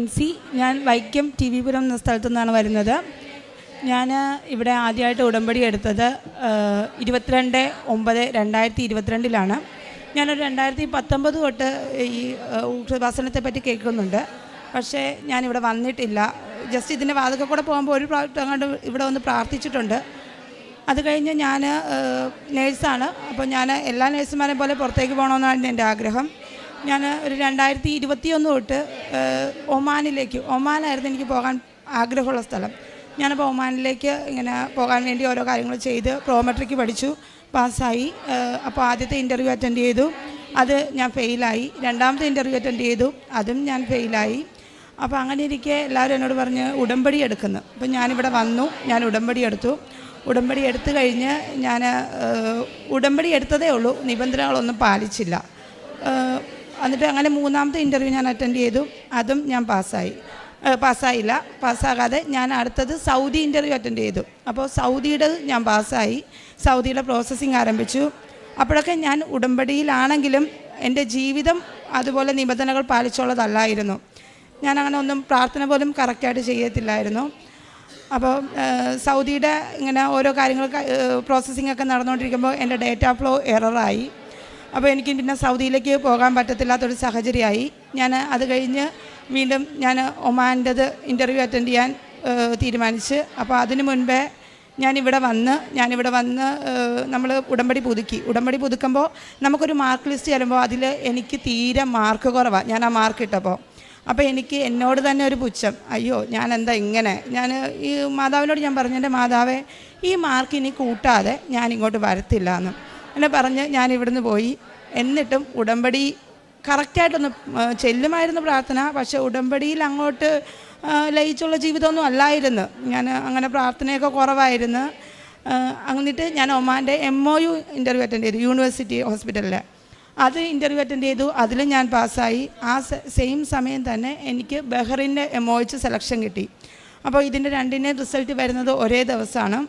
ജിൻസി ഞാൻ Vaikom T V പുരം എന്ന സ്ഥലത്തു നിന്നാണ് വരുന്നത്. ഞാൻ ഇവിടെ ആദ്യമായിട്ട് ഉടമ്പടി എടുത്തത് ഇരുപത്തിരണ്ട് ഒമ്പത് രണ്ടായിരത്തി ഇരുപത്തിരണ്ടിലാണ് ഞാനൊരു രണ്ടായിരത്തി പത്തൊമ്പത് തൊട്ട് ഈ കൃപാസനത്തെ പറ്റി കേൾക്കുന്നുണ്ട്. പക്ഷേ ഞാനിവിടെ വന്നിട്ടില്ല. ജസ്റ്റ് ഇതിന്റെ വാതിൽക്കൽ കൂടെ പോകുമ്പോൾ ഒരു പ്രാവശ്യം അങ്ങോട്ട് ഇവിടെ വന്ന് പ്രാർത്ഥിച്ചിട്ടുണ്ട്. അത് കഴിഞ്ഞ് ഞാൻ നേഴ്സാണ്. അപ്പോൾ ഞാൻ എല്ലാ നേഴ്സുമാരെ പോലെ പുറത്തേക്ക് പോകണമെന്നാണ് എന്റെ ആഗ്രഹം. ഞാൻ ഒരു രണ്ടായിരത്തി ഇരുപത്തി ഒന്ന് തൊട്ട് ഒമാനിലേക്ക് ഒമാനായിരുന്നു എനിക്ക് പോകാൻ ആഗ്രഹമുള്ള സ്ഥലം. ഞാനപ്പോൾ ഒമാനിലേക്ക് ഇങ്ങനെ പോകാൻ വേണ്ടി ഓരോ കാര്യങ്ങൾ ചെയ്ത് പ്രോമെട്രിക്ക് പഠിച്ചു പാസ്സായി. അപ്പോൾ ആദ്യത്തെ ഇന്റർവ്യൂ അറ്റൻഡ് ചെയ്തു. അത് ഞാൻ ഫെയിലായി. രണ്ടാമത്തെ ഇന്റർവ്യൂ അറ്റൻഡ് ചെയ്തു. അതും ഞാൻ ഫെയിലായി. അപ്പോൾ അങ്ങനെ ഇരിക്കെ എല്ലാവരും എന്നോട് പറഞ്ഞ് ഉടമ്പടി എടുക്കുന്നു. അപ്പോൾ ഞാനിവിടെ വന്നു ഞാൻ ഉടമ്പടി എടുത്തു. ഉടമ്പടി എടുത്തു കഴിഞ്ഞ് ഞാൻ ഉടമ്പടി എടുത്തതേ ഉള്ളൂ. നിബന്ധനകളൊന്നും പാലിച്ചില്ല. എന്നിട്ട് അങ്ങനെ മൂന്നാമത്തെ ഇന്റർവ്യൂ ഞാൻ അറ്റൻഡ് ചെയ്തു. അതും ഞാൻ പാസ്സായി. പാസ്സായില്ല. പാസ്സാകാതെ ഞാൻ അടുത്തത് സൗദി ഇന്റർവ്യൂ അറ്റൻഡ് ചെയ്തു. അപ്പോൾ സൗദിയുടെ ഞാൻ പാസ്സായി. സൗദിയുടെ പ്രോസസ്സിങ് ആരംഭിച്ചു. അപ്പോഴൊക്കെ ഞാൻ ഉടമ്പടിയിലാണെങ്കിലും എന്റെ ജീവിതം അതുപോലെ നിബന്ധനകൾ പാലിച്ചുള്ളതല്ലായിരുന്നു. ഞാൻ അങ്ങനെ ഒന്നും പ്രാർത്ഥന പോലും കറക്റ്റായിട്ട് ചെയ്യത്തില്ലായിരുന്നു. അപ്പോൾ സൗദിയുടെ ഇങ്ങനെ ഓരോ കാര്യങ്ങൾ പ്രോസസ്സിംഗ് ഒക്കെ നടന്നുകൊണ്ടിരിക്കുമ്പോൾ എന്റെ ഡേറ്റ ഫ്ലോ എററായി അപ്പോൾ എനിക്ക് പിന്നെ സൗദിയിലേക്ക് പോകാൻ പറ്റത്തില്ലാത്തൊരു സാഹചര്യമായി. ഞാൻ അത് കഴിഞ്ഞ് വീണ്ടും ഞാൻ ഒമാന്റെത് ഇന്റർവ്യൂ അറ്റൻഡ് ചെയ്യാൻ തീരുമാനിച്ച്. അപ്പോൾ അതിനു മുൻപേ ഞാനിവിടെ വന്ന് ഞാനിവിടെ വന്ന് നമ്മൾ ഉടമ്പടി പുതുക്കി. ഉടമ്പടി പുതുക്കുമ്പോൾ നമുക്കൊരു മാർക്ക് ലിസ്റ്റ് ചെല്ലുമ്പോൾ അതിൽ എനിക്ക് തീരെ മാർക്ക് കുറവാണ് ഞാൻ ആ മാർക്ക് ഇട്ടപ്പോൾ അപ്പോൾ എനിക്ക് എന്നോട് തന്നെ ഒരു പുച്ഛം. അയ്യോ ഞാൻ എന്താ ഇങ്ങനെ? ഞാൻ ഈ മാതാവിനോട് ഞാൻ പറഞ്ഞു എന്റെ മാതാവേ ഈ മാർക്ക് ഇനി കൂട്ടാതെ ഞാൻ ഇങ്ങോട്ട് വരത്തില്ല എന്ന്. എന്നെ പറഞ്ഞ് ഞാൻ ഇവിടുന്ന് പോയി. എന്നിട്ടും ഉടമ്പടി കറക്റ്റായിട്ടൊന്ന് ചെല്ലുമായിരുന്നു പ്രാർത്ഥന. പക്ഷേ ഉടമ്പടിയിൽ അങ്ങോട്ട് ലയിച്ചുള്ള ജീവിതമൊന്നും അല്ലായിരുന്നു. ഞാൻ അങ്ങനെ പ്രാർത്ഥനയൊക്കെ കുറവായിരുന്നു. എന്നിട്ട് ഞാൻ ഒമാന്റെ M O U interview attend ചെയ്തു യൂണിവേഴ്സിറ്റി ഹോസ്പിറ്റലിൽ അത് ഇന്റർവ്യൂ അറ്റൻഡ് ചെയ്തു. അതിലും ഞാൻ പാസ്സായി. ആ സെയിം സമയം തന്നെ എനിക്ക് ബഹ്റിന്റെ എം ഒ എച്ച് സെലക്ഷൻ കിട്ടി. അപ്പോൾ ഇതിന്റെ രണ്ടിന്റെയും റിസൾട്ട് വരുന്നത് ഒരേ ദിവസമാണ്.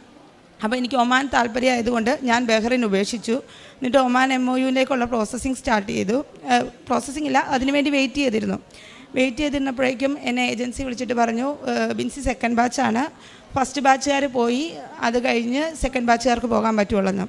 അപ്പോൾ എനിക്ക് ഒമാൻ താല്പര്യമായതുകൊണ്ട് ഞാൻ ബഹ്റിൻ ഉപേക്ഷിച്ചു. എന്നിട്ട് ഒമാൻ എം ഒ യുവിലേക്കുള്ള പ്രോസസ്സിങ് സ്റ്റാർട്ട് ചെയ്തു. പ്രോസസ്സിംഗ് ഇല്ല അതിനുവേണ്ടി വെയിറ്റ് ചെയ്തിരുന്നു. വെയിറ്റ് ചെയ്തിരുന്നപ്പോഴേക്കും എന്നെ ഏജൻസി വിളിച്ചിട്ട് പറഞ്ഞു ബിൻസി സെക്കൻഡ് ബാച്ചാണ് ഫസ്റ്റ് ബാച്ചുകാർ പോയി അത് കഴിഞ്ഞ് സെക്കൻഡ് ബാച്ചുകാർക്ക് പോകാൻ പറ്റുള്ളൂ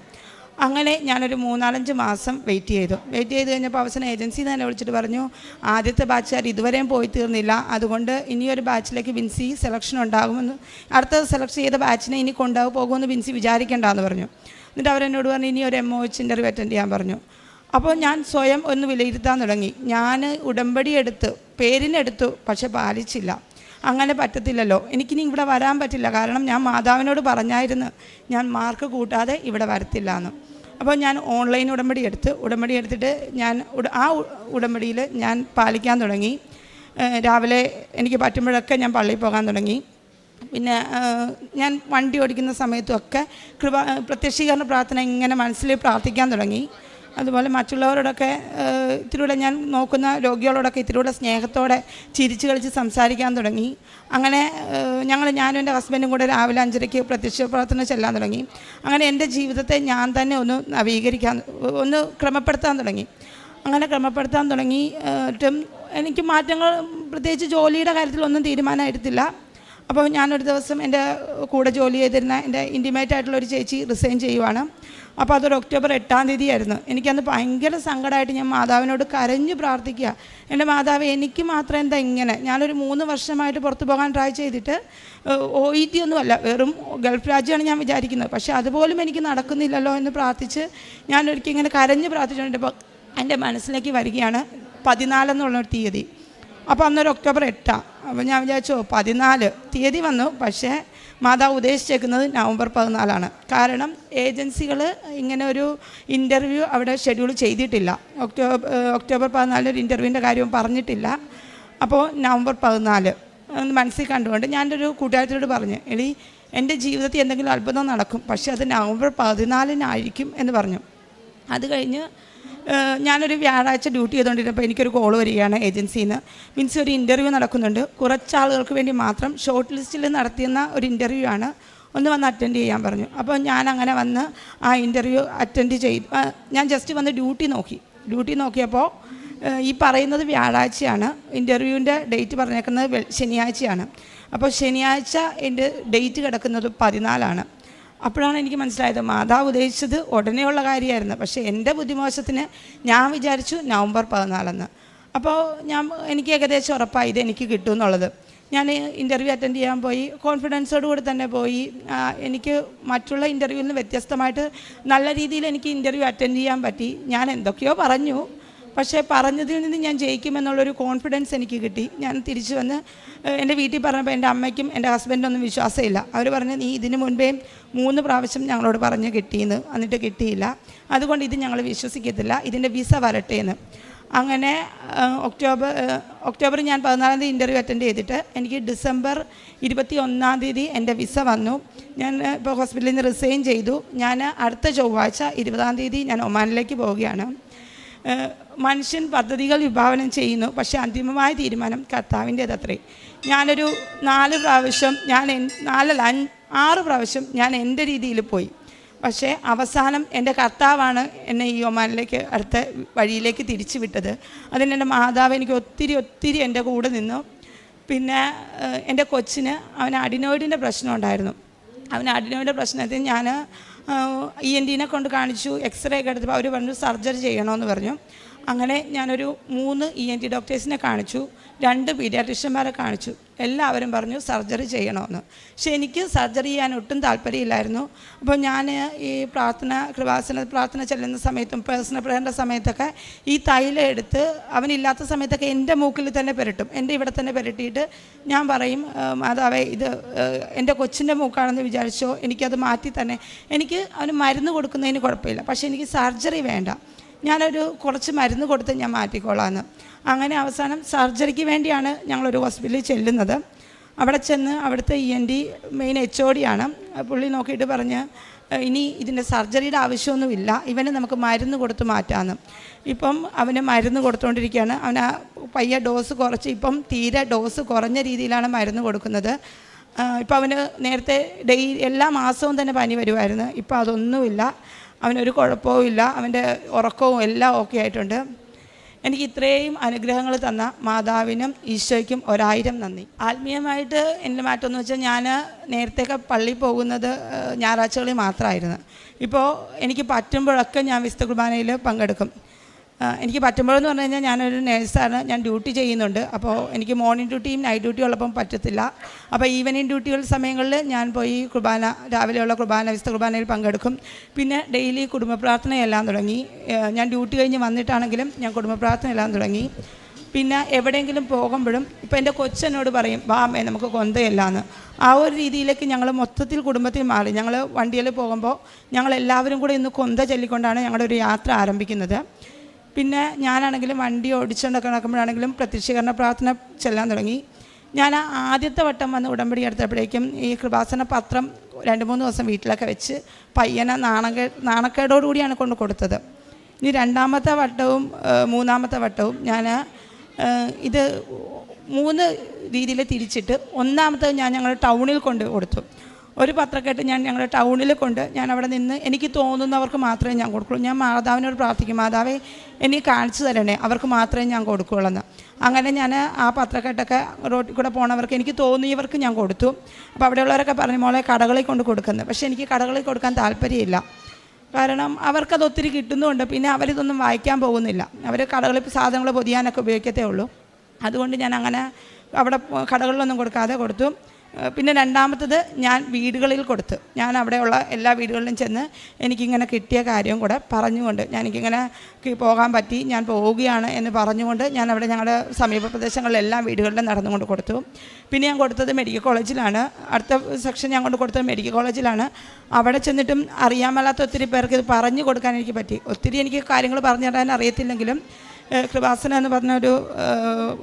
അങ്ങനെ ഞാനൊരു മൂന്നാലഞ്ച് മാസം വെയിറ്റ് ചെയ്തു. വെയിറ്റ് ചെയ്ത് കഴിഞ്ഞപ്പോൾ അവസാനം ഏജൻസി തന്നെ വിളിച്ചിട്ട് പറഞ്ഞു ആദ്യത്തെ ബാച്ചുകാർ ഇതുവരെയും പോയി തീർന്നില്ല. അതുകൊണ്ട് ഇനിയൊരു ബാച്ചിലേക്ക് ബിൻസി സെലക്ഷൻ ഉണ്ടാകുമെന്ന്. അടുത്ത സെലക്ട് ചെയ്ത ബാച്ചിനെ ഇനി കൊണ്ടുപോകും പോകുമെന്ന് ബിൻസി വിചാരിക്കേണ്ടെന്ന് പറഞ്ഞു. എന്നിട്ട് അവരെന്നോട് പറഞ്ഞു ഇനി ഒരു M O H interview attend ചെയ്യാൻ പറഞ്ഞു. അപ്പോൾ ഞാൻ സ്വയം ഒന്ന് വിലയിരുത്താൻ തുടങ്ങി. ഞാൻ ഉടമ്പടി എടുത്ത് പേരിനെടുത്തു പക്ഷെ പാലിച്ചില്ല. അങ്ങനെ പറ്റത്തില്ലല്ലോ. എനിക്കിനി ഇവിടെ വരാൻ പറ്റില്ല. കാരണം ഞാൻ മാതാവിനോട് പറഞ്ഞായിരുന്നു ഞാൻ മാർക്ക് കൂട്ടാതെ ഇവിടെ വരത്തില്ല എന്ന് അപ്പോൾ ഞാൻ ഓൺലൈൻ ഉടമ്പടി എടുത്ത് ഉടമ്പടി എടുത്തിട്ട് ഞാൻ ആ ഉടമ്പടിയിൽ ഞാൻ പാലിക്കാൻ തുടങ്ങി. രാവിലെ എനിക്ക് പറ്റുമ്പോഴൊക്കെ ഞാൻ പള്ളിയിൽ പോകാൻ തുടങ്ങി. പിന്നെ ഞാൻ വണ്ടി ഓടിക്കുന്ന സമയത്തുമൊക്കെ കൃപ പ്രത്യക്ഷീകരണ പ്രാർത്ഥന ഇങ്ങനെ മനസ്സിൽ പ്രാർത്ഥിക്കാൻ തുടങ്ങി. അതുപോലെ മറ്റുള്ളവരോടൊക്കെ ഇത്തിരിയൂടെ ഞാൻ നോക്കുന്ന രോഗികളോടൊക്കെ ഇത്തിരിയൂടെ സ്നേഹത്തോടെ ചിരിച്ച് കളിച്ച് സംസാരിക്കാൻ തുടങ്ങി. അങ്ങനെ ഞങ്ങൾ ഞാനും എന്റെ ഹസ്ബൻഡും കൂടെ രാവിലെ അഞ്ചരയ്ക്ക് പ്രത്യക്ഷ പ്രവർത്തനം ചെല്ലാൻ തുടങ്ങി. അങ്ങനെ എന്റെ ജീവിതത്തെ ഞാൻ തന്നെ ഒന്ന് നവീകരിക്കാൻ ഒന്ന് ക്രമപ്പെടുത്താൻ തുടങ്ങി. അങ്ങനെ ക്രമപ്പെടുത്താൻ തുടങ്ങി എനിക്ക് മാറ്റങ്ങൾ പ്രത്യേകിച്ച് ജോലിയുടെ കാര്യത്തിലൊന്നും തീരുമാനമായിട്ടില്ല. അപ്പോൾ ഞാനൊരു ദിവസം എന്റെ കൂടെ ജോലി ചെയ്തിരുന്ന എന്റെ ഇന്റിമേറ്റ് ആയിട്ടുള്ള ഒരു ചേച്ചി റിസൈൻ ചെയ്യുവാണ്. അപ്പോൾ അതൊരു ഒക്ടോബർ എട്ടാം തീയതി ആയിരുന്നു എനിക്കന്ന് ഭയങ്കര സങ്കടമായിട്ട് ഞാൻ മാതാവിനോട് കരഞ്ഞു പ്രാർത്ഥിക്കുക. എന്റെ മാതാവ് എനിക്ക് മാത്രം എന്താ ഇങ്ങനെ? ഞാനൊരു മൂന്ന് വർഷമായിട്ട് പുറത്തു പോകാൻ ട്രൈ ചെയ്തിട്ട് ഒ ഇ ടി ഒന്നുമല്ല വെറും ഗൾഫ് രാജ്യമാണ് ഞാൻ വിചാരിക്കുന്നത്. പക്ഷേ അതുപോലും എനിക്ക് നടക്കുന്നില്ലല്ലോ എന്ന് പ്രാർത്ഥിച്ച് ഞാനൊരിക്കൽ ഇങ്ങനെ കരഞ്ഞു പ്രാർത്ഥിച്ചുകൊണ്ട് എന്റെ മനസ്സിലേക്ക് വരികയാണ് പതിനാലെന്നുള്ളൊരു തീയതി. അപ്പോൾ അന്നൊരു ഒക്ടോബർ എട്ടാണ് അപ്പോൾ ഞാൻ വിചാരിച്ചു "ഓ, പതിനാല് തീയതി വന്നു. പക്ഷേ മാതാവ് ഉദ്ദേശിച്ചേക്കുന്നത് നവംബർ പതിനാലാണ്. കാരണം ഏജൻസികൾ ഇങ്ങനെ ഒരു ഇന്റർവ്യൂ അവിടെ ഷെഡ്യൂൾ ചെയ്തിട്ടില്ല. ഒക്ടോബർ ഒക്ടോബർ പതിനാലിന് ഒരു ഇന്റർവ്യൂവിന്റെ കാര്യവും പറഞ്ഞിട്ടില്ല. അപ്പോൾ നവംബർ പതിനാല്. മനസ്സിൽ കണ്ടുകൊണ്ട് ഞാൻ ഒരു കൂട്ടുകാരത്തിനോട് പറഞ്ഞു എടി എന്റെ ജീവിതത്തിൽ എന്തെങ്കിലും അത്ഭുതം നടക്കും. പക്ഷേ അത് നവംബർ പതിനാലിനായിരിക്കും എന്ന് പറഞ്ഞു. അത് കഴിഞ്ഞ് ഞാനൊരു വ്യാഴാഴ്ച ഡ്യൂട്ടി ചെയ്തുകൊണ്ടിരുന്നപ്പോൾ എനിക്കൊരു കോൾ വരികയാണ് ഏജൻസിയിൽ നിന്ന് മീൻസ് ഒരു ഇന്റർവ്യൂ നടക്കുന്നുണ്ട്. കുറച്ച് ആളുകൾക്ക് വേണ്ടി മാത്രം ഷോർട്ട് ലിസ്റ്റിൽ നടത്തുന്ന ഒരു ഇന്റർവ്യൂ ആണ്. ഒന്ന് വന്ന് അറ്റൻഡ് ചെയ്യാൻ പറഞ്ഞു. അപ്പോൾ ഞാൻ അങ്ങനെ വന്ന് ആ ഇന്റർവ്യൂ അറ്റൻഡ് ചെയ്തു ഞാൻ ജസ്റ്റ് വന്ന് ഡ്യൂട്ടി നോക്കി. ഡ്യൂട്ടി നോക്കിയപ്പോൾ ഈ പറയുന്നത് വ്യാഴാഴ്ചയാണ്. ഇന്റർവ്യൂവിന്റെ ഡേറ്റ് പറഞ്ഞേക്കുന്നത് ശനിയാഴ്ചയാണ്. അപ്പോൾ ശനിയാഴ്ച എന്റെ ഡേറ്റ് കിടക്കുന്നത് പതിനാലാണ്. അപ്പോഴാണ് എനിക്ക് മനസ്സിലായത് മാതാവ് ഉദ്ദേശിച്ചത് ഉടനെയുള്ള കാര്യമായിരുന്നു. പക്ഷേ എന്റെ ബുദ്ധിമോശത്തിന് ഞാൻ വിചാരിച്ചു നവംബർ പതിനാലെന്ന്. അപ്പോൾ ഞാൻ എനിക്ക് ഏകദേശം ഉറപ്പായി ഇത് എനിക്ക് കിട്ടും എന്നുള്ളത്. ഞാൻ ഇന്റർവ്യൂ അറ്റൻഡ് ചെയ്യാൻ പോയി. കോൺഫിഡൻസോട് കൂടി തന്നെ പോയി. എനിക്ക് മറ്റുള്ള ഇന്റർവ്യൂവിൽ നിന്ന് വ്യത്യസ്തമായിട്ട് നല്ല രീതിയിൽ എനിക്ക് ഇന്റർവ്യൂ അറ്റൻഡ് ചെയ്യാൻ പറ്റി. ഞാൻ എന്തൊക്കെയോ പറഞ്ഞു. പക്ഷേ പറഞ്ഞതിൽ നിന്ന് ഞാൻ ജയിക്കുമെന്നുള്ളൊരു കോൺഫിഡൻസ് എനിക്ക് കിട്ടി. ഞാൻ തിരിച്ചു വന്ന് എന്റെ വീട്ടിൽ പറഞ്ഞപ്പോൾ എന്റെ അമ്മയ്ക്കും എന്റെ ഹസ്ബൻഡൊന്നും വിശ്വാസമില്ല. അവർ പറഞ്ഞു നീ ഇതിന് മുൻപേ മൂന്ന് പ്രാവശ്യം ഞങ്ങളോട് പറഞ്ഞ് കിട്ടിയെന്ന്. എന്നിട്ട് കിട്ടിയില്ല. അതുകൊണ്ട് ഇത് ഞങ്ങൾ വിശ്വസിക്കത്തില്ല. ഇതിന്റെ വിസ വരട്ടെ എന്ന്. അങ്ങനെ ഒക്ടോബർ ഒക്ടോബർ ഞാൻ പതിനാലാം തീയതി ഇന്റർവ്യൂ അറ്റൻഡ് ചെയ്തിട്ട് എനിക്ക് ഡിസംബർ ഇരുപത്തി ഒന്നാം തീയതി എന്റെ വിസ വന്നു. ഞാൻ ഇപ്പോൾ ഹോസ്പിറ്റലിൽ നിന്ന് റിസൈൻ ചെയ്തു. ഞാൻ അടുത്ത ചൊവ്വാഴ്ച ഇരുപതാം തീയതി ഞാൻ ഒമാനിലേക്ക് പോവുകയാണ്. മനുഷ്യൻ പദ്ധതികൾ വിഭാവനം ചെയ്യുന്നു പക്ഷെ അന്തിമമായ തീരുമാനം കർത്താവിന്റേതത്രേ. ഞാനൊരു നാല് പ്രാവശ്യം ഞാൻ നാലല്ല ആറ് പ്രാവശ്യം ഞാൻ എന്റെ രീതിയിൽ പോയി. പക്ഷേ അവസാനം എന്റെ കർത്താവാണ് എന്നെ ഈ ഒമാനിലേക്ക് അടുത്ത വഴിയിലേക്ക് തിരിച്ചു വിട്ടത്. അതിന് എന്റെ മാതാവ് എനിക്ക് ഒത്തിരി ഒത്തിരി എന്റെ കൂടെ നിന്നു. പിന്നെ എന്റെ കൊച്ചിന് അവന് അഡിനോയിഡിന്റെ പ്രശ്നം ഉണ്ടായിരുന്നു. അവന് അഡിനോയിഡിന്റെ പ്രശ്നത്തിൽ ഞാൻ ഇ എൻ ഡിനെ കൊണ്ട് കാണിച്ചു എക്സ്റേ ഒക്കെ എടുത്തപ്പോൾ അവർ പറഞ്ഞു സർജറി ചെയ്യണമെന്ന് പറഞ്ഞു. അങ്ങനെ ഞാനൊരു മൂന്ന് ഇ എൻ ടി ഡോക്ടേഴ്സിനെ കാണിച്ചു രണ്ട് പീഡിയാട്രിഷ്യന്മാരെ കാണിച്ചു. എല്ലാവരും പറഞ്ഞു സർജറി ചെയ്യണമെന്ന് പക്ഷെ എനിക്ക് സർജറി ചെയ്യാൻ ഒട്ടും താല്പര്യമില്ലായിരുന്നു. അപ്പോൾ ഞാൻ ഈ പ്രാർത്ഥന കൃപാസന പ്രാർത്ഥന ചെല്ലുന്ന സമയത്തും പേഴ്സണൽ പ്രേയറിന്റെ സമയത്തൊക്കെ ഈ തൈലം എടുത്ത് അവനില്ലാത്ത സമയത്തൊക്കെ എന്റെ മൂക്കിൽ തന്നെ പുരട്ടും. എന്റെ ഇവിടെ തന്നെ പുരട്ടിയിട്ട് ഞാൻ പറയും "ആ, മാതാവേ ഇത് എന്റെ കൊച്ചിന്റെ മൂക്കാണെന്ന് വിചാരിച്ചോ? എനിക്കത് മാറ്റി തന്നെ. എനിക്ക് അവന് മരുന്ന് കൊടുക്കുന്നതിന് കുഴപ്പമില്ല. പക്ഷേ എനിക്ക് സർജറി വേണ്ട. ഞാനൊരു കുറച്ച് മരുന്ന് കൊടുത്ത് ഞാൻ മാറ്റിക്കോളാമെന്ന് അങ്ങനെ അവസാനം സർജറിക്ക് വേണ്ടിയാണ് ഞങ്ങളൊരു ഹോസ്പിറ്റലിൽ ചെല്ലുന്നത്. അവിടെ ചെന്ന് അവിടുത്തെ E N D main H O ഡിയാണ്. പുള്ളി നോക്കിയിട്ട് പറഞ്ഞ് ഇനി ഇതിന്റെ സർജറിയുടെ ആവശ്യമൊന്നുമില്ല. ഇവന് നമുക്ക് മരുന്ന് കൊടുത്ത് മാറ്റാമെന്ന് ഇപ്പം അവന് മരുന്ന് കൊടുത്തുകൊണ്ടിരിക്കുകയാണ് അവന് പയ്യ ഡോസ് കുറച്ച് ഇപ്പം തീരെ ഡോസ് കുറഞ്ഞ രീതിയിലാണ് മരുന്ന് കൊടുക്കുന്നത്. ഇപ്പം അവന് നേരത്തെ ഡെയിലി എല്ലാ മാസവും തന്നെ പനി വരുമായിരുന്നു. ഇപ്പം അതൊന്നുമില്ല. അവനൊരു കുഴപ്പവും ഇല്ല. അവന്റെ ഉറക്കവും എല്ലാം ഓക്കെ ആയിട്ടുണ്ട്. എനിക്ക് ഇത്രയും അനുഗ്രഹങ്ങൾ തന്ന മാതാവിനും ഈശോയ്ക്കും ഒരായിരം നന്ദി. ആത്മീയമായിട്ട് എന്റെ മാറ്റം എന്ന് വെച്ചാൽ ഞാൻ നേരത്തെയൊക്കെ പള്ളി പോകുന്നത് ഞായറാഴ്ചകളിൽ മാത്രമായിരുന്നു. ഇപ്പോൾ എനിക്ക് പറ്റുമ്പോഴൊക്കെ ഞാൻ വിശുദ്ധ കുർബാനയിൽ പങ്കെടുക്കും. എനിക്ക് പറ്റുമ്പോഴെന്ന് പറഞ്ഞു കഴിഞ്ഞാൽ ഞാനൊരു നേഴ്സാണ്. ഞാൻ ഡ്യൂട്ടി ചെയ്യുന്നുണ്ട്. അപ്പോൾ എനിക്ക് മോർണിംഗ് ഡ്യൂട്ടിയും നൈറ്റ് ഡ്യൂട്ടിയും ഉള്ളപ്പം പറ്റത്തില്ല. അപ്പോൾ ഈവനിങ് ഡ്യൂട്ടികൾ സമയങ്ങളിൽ ഞാൻ പോയി കുർബാന രാവിലെയുള്ള കുർബാന വിശുദ്ധ കുർബാനയിൽ പങ്കെടുക്കും. പിന്നെ ഡെയിലി കുടുംബ പ്രാർത്ഥനയെല്ലാം തുടങ്ങി ഞാൻ ഡ്യൂട്ടി കഴിഞ്ഞ് വന്നിട്ടാണെങ്കിലും ഞാൻ കുടുംബ പ്രാർത്ഥനയെല്ലാം തുടങ്ങി. പിന്നെ എവിടെയെങ്കിലും പോകുമ്പോഴും ഇപ്പോൾ എന്റെ കൊച്ചനോട് പറയും വാ അമ്മേ നമുക്ക് കൊന്തയല്ലാന്ന്. ആ ഒരു രീതിയിലേക്ക് ഞങ്ങൾ മൊത്തത്തിൽ കുടുംബത്തിൽ മാറി. ഞങ്ങൾ വണ്ടിയിൽ പോകുമ്പോൾ ഞങ്ങൾ എല്ലാവരും കൂടെ ഇന്ന് കൊന്ത ചൊല്ലിക്കൊണ്ടാണ് ഞങ്ങളുടെ ഒരു യാത്ര ആരംഭിക്കുന്നത്. പിന്നെ ഞാനാണെങ്കിലും വണ്ടി ഓടിച്ചുകൊണ്ടൊക്കെ നടക്കുമ്പോഴാണെങ്കിലും പ്രത്യക്ഷീകരണ പ്രാർത്ഥന ചെല്ലാൻ തുടങ്ങി. ഞാൻ ആദ്യത്തെ വട്ടം വന്ന് ഉടമ്പടി എടുത്തപ്പോഴേക്കും ഈ കൃപാസന പത്രം രണ്ട് മൂന്ന് ദിവസം വീട്ടിലൊക്കെ വെച്ച് പയ്യനെ നാണകേ നാണക്കേടോടുകൂടിയാണ് കൊണ്ട് കൊടുത്തത്. ഇനി രണ്ടാമത്തെ വട്ടവും മൂന്നാമത്തെ വട്ടവും ഞാൻ ഇത് മൂന്ന് രീതിയിൽ തിരിച്ചിട്ട് ഒന്നാമത്തെ ഞാൻ ഞങ്ങൾ ടൗണിൽ കൊണ്ട് കൊടുത്തു. ഒരു പത്രക്കെട്ട് ഞാൻ ഞങ്ങളുടെ ടൗണിൽ കൊണ്ട് ഞാൻ അവിടെ നിന്ന് എനിക്ക് തോന്നുന്നവർക്ക് മാത്രമേ ഞാൻ കൊടുക്കുള്ളൂ. ഞാൻ മാതാവിനോട് പ്രാർത്ഥിക്കും മാതാവേ എനിക്ക് കാണിച്ചു തരണേ അവർക്ക് മാത്രമേ ഞാൻ കൊടുക്കുകയുള്ളൂ എന്ന് അങ്ങനെ ഞാൻ ആ പത്രക്കെട്ടൊക്കെ റോട്ടിൽ കൂടെ പോണവർക്ക് എനിക്ക് തോന്നിയവർക്ക് ഞാൻ കൊടുത്തു. അപ്പോൾ അവിടെയുള്ളവരൊക്കെ പറഞ്ഞു മോളെ കടകളിൽ കൊണ്ട് കൊടുക്കുന്നത് പക്ഷേ എനിക്ക് കടകളിൽ കൊടുക്കാൻ താല്പര്യമില്ല. കാരണം അവർക്കത് ഒത്തിരി കിട്ടുന്നുണ്ട് പിന്നെ അവരിതൊന്നും വായിക്കാൻ പോകുന്നില്ല. അവർ കടകളിൽ സാധനങ്ങൾ പൊതിയാനൊക്കെ ഉപയോഗിക്കത്തേ ഉള്ളൂ. അതുകൊണ്ട് ഞാൻ അങ്ങനെ അവിടെ കടകളിലൊന്നും കൊടുക്കാതെ കൊടുത്തു. പിന്നെ രണ്ടാമത്തത് ഞാൻ വീടുകളിൽ കൊടുത്തു. ഞാൻ അവിടെയുള്ള എല്ലാ വീടുകളിലും ചെന്ന് എനിക്കിങ്ങനെ കിട്ടിയ കാര്യം കൂടെ പറഞ്ഞുകൊണ്ട് ക്ക് പോകാൻ പറ്റി ഞാൻ പോവുകയാണ് എന്ന് പറഞ്ഞുകൊണ്ട് ഞാൻ അവിടെ ഞങ്ങളുടെ സമീപ പ്രദേശങ്ങളിലെല്ലാം വീടുകളിലും നടന്നുകൊണ്ട് കൊടുത്തു. പിന്നെ ഞാൻ കൊടുത്തത് മെഡിക്കൽ കോളേജിലാണ്. അടുത്ത സെക്ഷൻ ഞാൻ കൊണ്ട് കൊടുത്തത് മെഡിക്കൽ കോളേജിലാണ്. അവിടെ ചെന്നിട്ടും അറിയാൻ മേലാത്ത ഒത്തിരി പേർക്ക് ഇത് പറഞ്ഞു കൊടുക്കാൻ എനിക്ക് പറ്റി. ഒത്തിരി എനിക്ക് കാര്യങ്ങൾ പറഞ്ഞു തരാൻ അറിയത്തില്ലെങ്കിലും കൃപാസന എന്ന് പറഞ്ഞൊരു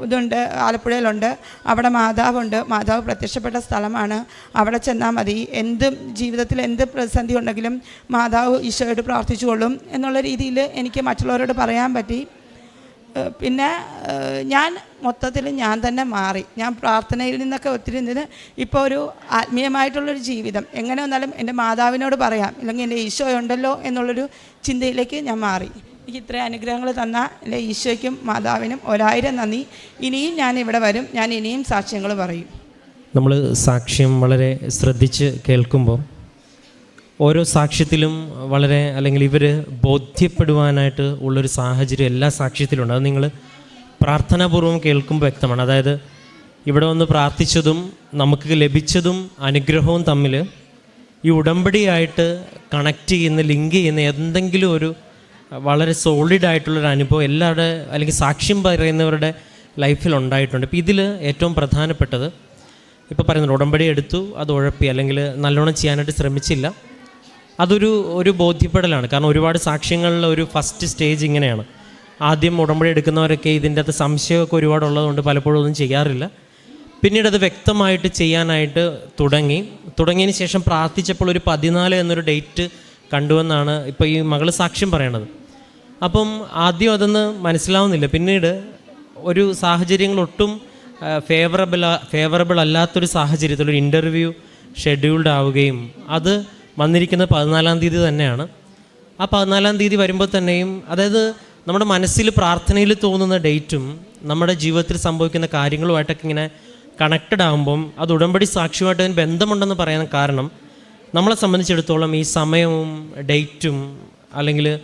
ഇതുണ്ട് ആലപ്പുഴയിലുണ്ട്. അവിടെ മാതാവുണ്ട്. മാതാവ് പ്രത്യക്ഷപ്പെട്ട സ്ഥലമാണ്. അവിടെ ചെന്നാൽ മതി. എന്ത് ജീവിതത്തിൽ എന്ത് പ്രതിസന്ധി ഉണ്ടെങ്കിലും മാതാവ് ഈശോയോട് പ്രാർത്ഥിച്ചുകൊള്ളും എന്നുള്ള രീതിയിൽ എനിക്ക് മറ്റുള്ളവരോട് പറയാൻ പറ്റി. പിന്നെ ഞാൻ മൊത്തത്തിൽ ഞാൻ തന്നെ മാറി. ഞാൻ പ്രാർത്ഥനയിൽ നിന്നൊക്കെ ഒത്തിരി നിന്ന് ഇപ്പോൾ ഒരു ആത്മീയമായിട്ടുള്ളൊരു ജീവിതം. എങ്ങനെ വന്നാലും എന്റെ മാതാവിനോട് പറയാം. അല്ലെങ്കിൽ എന്റെ ഈശോ ഉണ്ടല്ലോ എന്നുള്ളൊരു ചിന്തയിലേക്ക് ഞാൻ മാറി. എനിക്ക് ഇത്രയും അനുഗ്രഹങ്ങൾ തന്ന എന്റെ ഈശോയ്ക്കും മാതാവിനും ഒരായിരം നന്ദി. ഇനിയും ഞാൻ ഇവിടെ വരും. ഞാൻ ഇനിയും സാക്ഷ്യങ്ങൾ പറയും. നമ്മൾ സാക്ഷ്യം വളരെ ശ്രദ്ധിച്ച് കേൾക്കുമ്പോൾ ഓരോ സാക്ഷ്യത്തിലും വളരെ അല്ലെങ്കിൽ ഇവർ ബോധ്യപ്പെടുവാനായിട്ട് ഉള്ളൊരു സാഹചര്യം എല്ലാ സാക്ഷ്യത്തിലുണ്ട്. അത് നിങ്ങൾ പ്രാർത്ഥനാപൂർവം കേൾക്കുമ്പോൾ വ്യക്തമാണ്. അതായത് ഇവിടെ വന്ന് പ്രാർത്ഥിച്ചതും നമുക്ക് ലഭിച്ചതും അനുഗ്രഹവും തമ്മിൽ ഈ ഉടമ്പടിയായിട്ട് കണക്ട് ചെയ്യുന്ന ലിങ്ക് ചെയ്യുന്ന എന്തെങ്കിലും ഒരു വളരെ സോളിഡ് ആയിട്ടുള്ളൊരു അനുഭവം എല്ലാവരുടെ അല്ലെങ്കിൽ സാക്ഷ്യം പറയുന്നവരുടെ ലൈഫിൽ ഉണ്ടായിട്ടുണ്ട്. ഇപ്പോൾ ഇതിൽ ഏറ്റവും പ്രധാനപ്പെട്ടത് ഇപ്പോൾ പറയുന്നത് ഉടമ്പടി എടുത്തു അത് ഉഴപ്പി അല്ലെങ്കിൽ നല്ലോണം ചെയ്യാനായിട്ട് ശ്രമിച്ചില്ല. അതൊരു ഒരു ബോധ്യപ്പെടലാണ്. കാരണം ഒരുപാട് സാക്ഷ്യങ്ങളിൽ ഒരു ഫസ്റ്റ് സ്റ്റേജ് ഇങ്ങനെയാണ്. ആദ്യം ഉടമ്പടി എടുക്കുന്നവരൊക്കെ ഇതിന്റെ അകത്ത് സംശയമൊക്കെ ഒരുപാടുള്ളതുകൊണ്ട് പലപ്പോഴും ഒന്നും ചെയ്യാറില്ല. പിന്നീട് അത് വ്യക്തമായിട്ട് ചെയ്യാനായിട്ട് തുടങ്ങി. തുടങ്ങിയതിന് ശേഷം പ്രാർത്ഥിച്ചപ്പോൾ ഒരു പതിനാല് എന്നൊരു ഡേറ്റ് കണ്ടുവെന്നാണ് ഇപ്പോൾ ഈ മകൾ സാക്ഷ്യം പറയണത്. അപ്പം ആദ്യം അതൊന്ന് മനസ്സിലാവുന്നില്ല. പിന്നീട് ഒരു സാഹചര്യങ്ങൾ ഒട്ടും ഫേവറബിൾ ഫേവറബിൾ അല്ലാത്തൊരു സാഹചര്യത്തിൽ ഒരു ഇന്റർവ്യൂ ഷെഡ്യൂൾഡ് ആവുകയും അത് വന്നിരിക്കുന്നത് പതിനാലാം തീയതി തന്നെയാണ്. ആ പതിനാലാം തീയതി വരുമ്പോൾ തന്നെയും അതായത് നമ്മുടെ മനസ്സിൽ പ്രാർത്ഥനയിൽ തോന്നുന്ന ഡേറ്റും നമ്മുടെ ജീവിതത്തിൽ സംഭവിക്കുന്ന കാര്യങ്ങളുമായിട്ടൊക്കെ ഇങ്ങനെ കണക്റ്റഡ് ആകുമ്പം അത് ഉടമ്പടി സാക്ഷ്യമായിട്ട് അതിന് ബന്ധമുണ്ടെന്ന് പറയാൻ കാരണം നമ്മളെ സംബന്ധിച്ചിടത്തോളം ഈ സമയവും ഡേറ്റും അല്ലെങ്കിൽ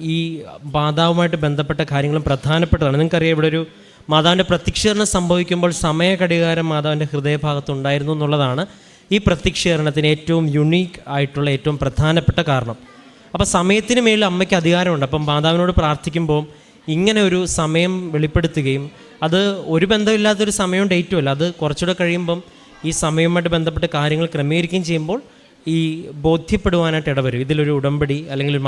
ഈ മാതാവുമായിട്ട് ബന്ധപ്പെട്ട കാര്യങ്ങളും പ്രധാനപ്പെട്ടതാണ്. നിങ്ങൾക്കറിയാം ഇവിടെ ഒരു മാതാവിന്റെ പ്രത്യക്ഷീകരണം സംഭവിക്കുമ്പോൾ സമയ ഘടികാരം മാതാവിന്റെ ഹൃദയഭാഗത്ത് ഉണ്ടായിരുന്നു എന്നുള്ളതാണ് ഈ പ്രത്യക്ഷീകരണത്തിന് ഏറ്റവും യുണീക്ക് ആയിട്ടുള്ള ഏറ്റവും പ്രധാനപ്പെട്ട കാരണം. അപ്പോൾ സമയത്തിന് മേളിൽ അമ്മയ്ക്ക് അധികാരമുണ്ട്. അപ്പം മാതാവിനോട് പ്രാർത്ഥിക്കുമ്പോൾ ഇങ്ങനെ ഒരു സമയം വെളിപ്പെടുത്തുകയും അത് ഒരു ബന്ധമില്ലാത്തൊരു സമയവും ഡേറ്റും അല്ല. അത് കുറച്ചുകൂടെ കഴിയുമ്പം ഈ സമയവുമായിട്ട് ബന്ധപ്പെട്ട് കാര്യങ്ങൾ ക്രമീകരിക്കുകയും ചെയ്യുമ്പോൾ ഈ ബോധ്യപ്പെടുവാനായിട്ട് ഇടവരും. ഇതിലൊരു ഉടമ്പടി അല്ലെങ്കിൽ